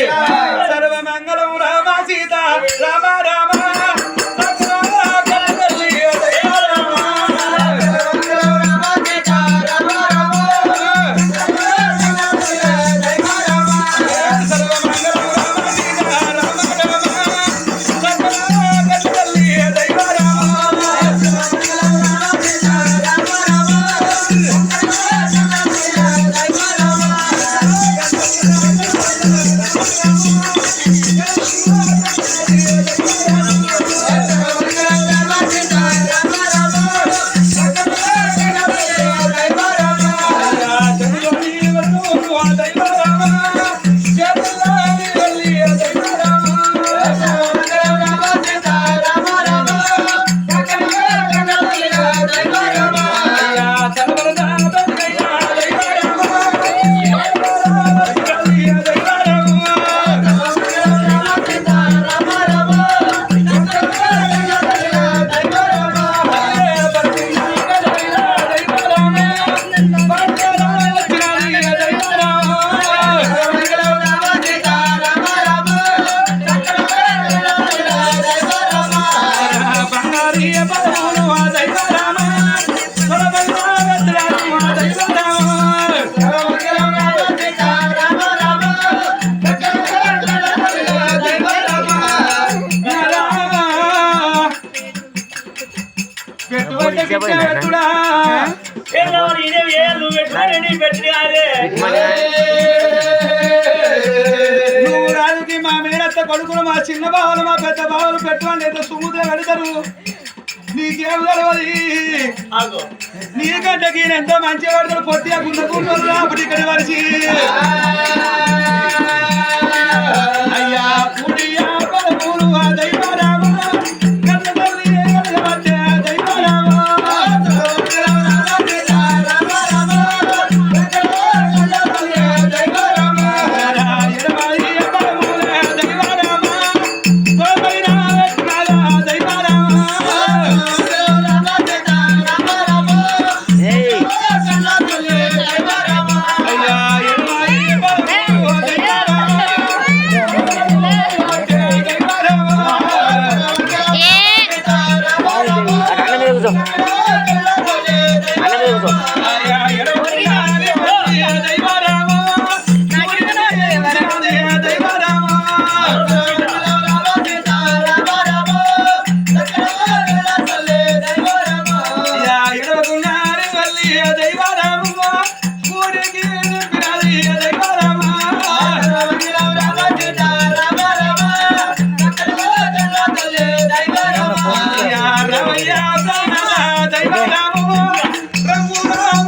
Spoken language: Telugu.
సర్వమంగళం రామ సీత రామ రామ సకల కలతల్లి నువ్వు రాజుకి మా మేనత్త కొడుకులు మా చిన్న బావలు మా పెద్ద బావలు పెట్టుకోండి ఎంత సుముద్ర పెడతారు. నీకేం తెలవది ఆగో. నీకంటే ఈయన ఎంతో మంచిగా పడతాడు పొట్టిగా గుండె గుండెలు అప్పుడు ఇక్కడ వరిచి. Thank you.